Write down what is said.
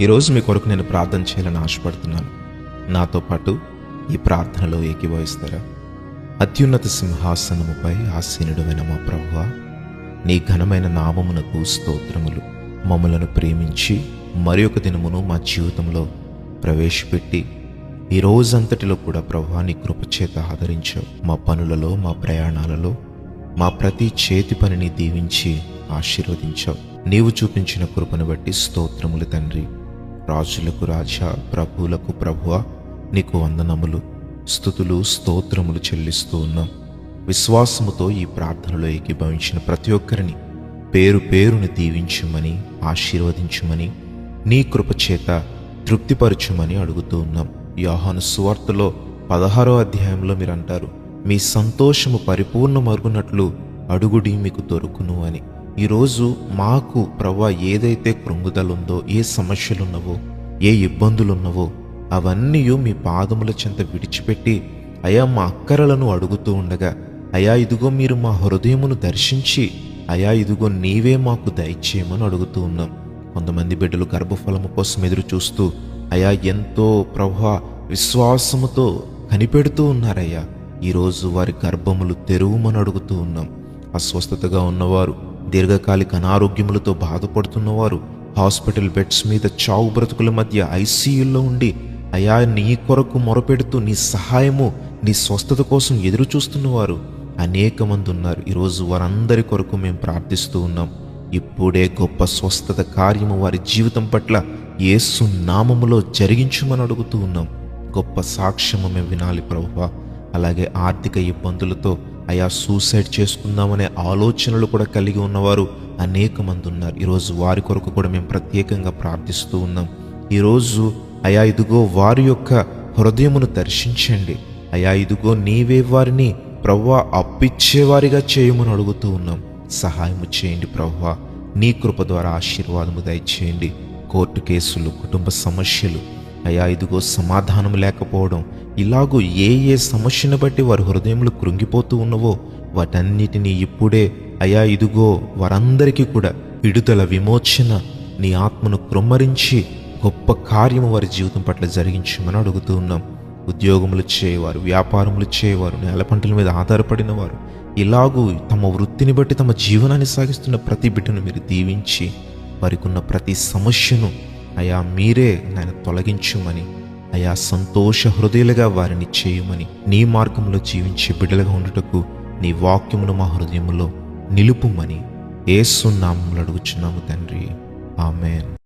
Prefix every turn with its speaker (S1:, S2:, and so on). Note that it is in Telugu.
S1: ఈరోజు మీ కొరకు నేను ప్రార్థన చేయాలని ఆశపడుతున్నాను. నాతో పాటు ఈ ప్రార్థనలో ఏకీభవిస్తారా? అత్యున్నత సింహాసనముపై ఆసీనుడమైన మా ప్రభువా నీ ఘనమైన నామమునకు స్తోత్రములు. మమ్మలను ప్రేమించి మరి ఒక దినమును మా జీవితంలో ప్రవేశపెట్టి ఈ రోజంతటిలో కూడా ప్రభువా నీ కృపచేత ఆదరించావు. మా పనులలో మా ప్రయాణాలలో మా ప్రతి చేతి పనిని దీవించి ఆశీర్వదించావు. నీవు చూపించిన కృపను బట్టి స్తోత్రములు తండ్రి. రాజులకు రాజా ప్రభువులకు ప్రభువ నీకు వందనములు స్థుతులు స్తోత్రములు చెల్లిస్తూ ఉన్నాం. విశ్వాసముతో ఈ ప్రార్థనలో ఏకీభవించిన ప్రతి ఒక్కరిని పేరు పేరుని దీవించుమని ఆశీర్వదించమని నీ కృపచేత తృప్తిపరచుమని అడుగుతూ ఉన్నాం. యోహాను సువార్తలో పదహారో అధ్యాయంలో మీరు అంటారు మీ సంతోషము పరిపూర్ణమరుగునట్లు అడుగుడి మీకు దొరుకును అని. ఈరోజు మాకు ప్రవ్వా ఏదైతే కృంగుదలుందో ఏ సమస్యలున్నవో ఏ ఇబ్బందులున్నవో అవన్నీ మీ పాదముల చెంత విడిచిపెట్టి అయా మా అక్కరలను అడుగుతూ ఉండగా అయా ఇదిగో మీరు మా హృదయమును దర్శించి అయా ఇదిగో నీవే మాకు దయచేయమని అడుగుతూ ఉన్నాం. కొంతమంది బిడ్డలు గర్భఫలము కోసం ఎదురు చూస్తూ అయా ఎంతో ప్రభా విశ్వాసముతో కనిపెడుతూ ఉన్నారయ్యా. ఈరోజు వారి గర్భములు తెరువుమని అడుగుతూ ఉన్నాం. అస్వస్థతగా ఉన్నవారు దీర్ఘకాలిక అనారోగ్యములతో బాధపడుతున్నవారు హాస్పిటల్ బెడ్స్ మీద చావు బ్రతుకుల మధ్య ఐసీయూలో ఉండి అయా నీ కొరకు మొరపెడుతూ నీ సహాయము నీ స్వస్థత కోసం ఎదురు చూస్తున్నవారు అనేక మంది ఉన్నారు ఈరోజు వారందరి కొరకు మేము ప్రార్థిస్తూ ఉన్నాం. ఇప్పుడే గొప్ప స్వస్థత కార్యము వారి జీవితం పట్ల యేసు నామములో జరిగించమని అడుగుతూ ఉన్నాం. గొప్ప సాక్ష్యము మేము వినాలి ప్రభువా అలాగే ఆర్థిక ఇబ్బందులతో అయా సూసైడ్ చేసుకుందామనే ఆలోచనలు కూడా కలిగి ఉన్నవారు అనేక మంది ఉన్నారు. ఈరోజు వారి కొరకు కూడా మేము ప్రత్యేకంగా ప్రార్థిస్తూ ఉన్నాం. ఈరోజు అయా ఇదిగో వారి యొక్క హృదయమును దర్శించండి. అయా ఇదిగో నీవే వారిని ప్రవ్వా అప్పిచ్చేవారిగా చేయమని అడుగుతూ ఉన్నాం. సహాయము చేయండి ప్రవ్వా. నీ కృప ద్వారా ఆశీర్వాదము దయచేయండి. కోర్టు కేసులు కుటుంబ సమస్యలు అయా ఇదిగో సమాధానం లేకపోవడం ఇలాగూ ఏ ఏ సమస్యను బట్టి వారి హృదయములు కృంగిపోతూ ఉన్నవో వాటన్నిటినీ ఇప్పుడే అయా ఇదిగో వారందరికీ కూడా విడుదల విమోచన నీ ఆత్మను కృమ్మరించి గొప్ప కార్యము వారి జీవితం పట్ల జరిగించమని అడుగుతూ ఉన్నాం. ఉద్యోగములు చేయవారు వ్యాపారములు చేయవారు నేల పంటల మీద ఆధారపడిన వారు ఇలాగూ తమ వృత్తిని బట్టి తమ జీవనాన్ని సాగిస్తున్న ప్రతి బిడ్డను మీరు దీవించి వారికి ఉన్న ప్రతి సమస్యను అయా మీరే నన్ను తొలగించుమని. అయా సంతోష హృదయులుగా వారిని చేయమని. నీ మార్గంలో జీవించే బిడ్డలుగా ఉండుటకు నీ వాక్యమును మా హృదయంలో నిలుపుమని. ఏసునామములు అడుగుచున్నాము తండ్రి. ఆమెన్.